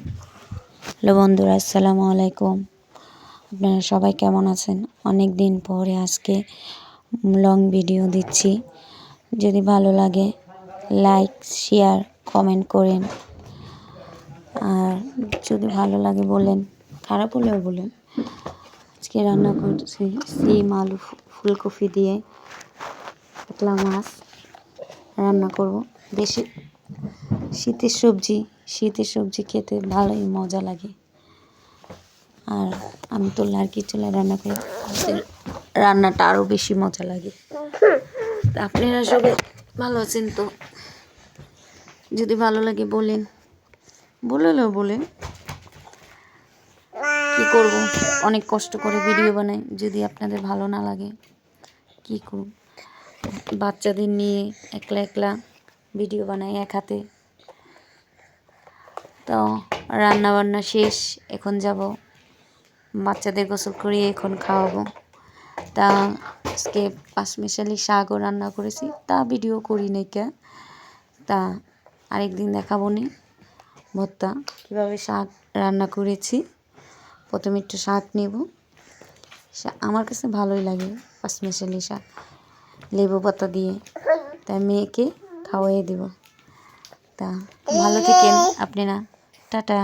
Hello বন্ধুরা, আসসালামু আলাইকুম। আপনারা সবাই কেমন আছেন? অনেক দিন পরে আজকে লং ভিডিও দিচ্ছি। যদি ভালো লাগে লাইক শেয়ার কমেন্ট করেন। আর যদি ভালো লাগে বলেন, খারাপ হলেও বলেন। আজকে রান্না করছি সিম আলু ফুলকপি দিয়ে কাতলা মাছ। রান্না করব। দেশি, শীতের সবজি শীতের সবজি খেতে ভালোই মজা লাগে। আর আমি তো লার্কি চুলায় রান্না করি রান্নাটা আরও বেশি মজা লাগে। তা আপনারা সবাই ভালো আছেন তো? যদি ভালো লাগে বলেন। বললেও বলেন। কি করব? অনেক কষ্ট করে ভিডিও বানাই। যদি আপনাদের ভালো না লাগে, কি করব? বাচ্চাদের নিয়ে একলা একলা ভিডিও বানাই এক হাতে। তো রান্না বান্না শেষ, এখন যাব। বাচ্চাদের গোসল করিয়ে এখন খাওয়াবো। তা আজকে পাঁচমিশালি শাকও রান্না করেছি, তা ভিডিও করি নাই কে। তা আরেকদিন দেখাবো নি ভর্তা, কীভাবে শাক রান্না করেছি। প্রথমে একটু শাক নেব। আমার কাছে ভালোই লাগে পাঁচমিশালি শাক, লেবু পাতা দিয়ে। তাই মেয়েকে খাওয়াই দেব। তা ভালো থাকেন আপনারা। টাটা।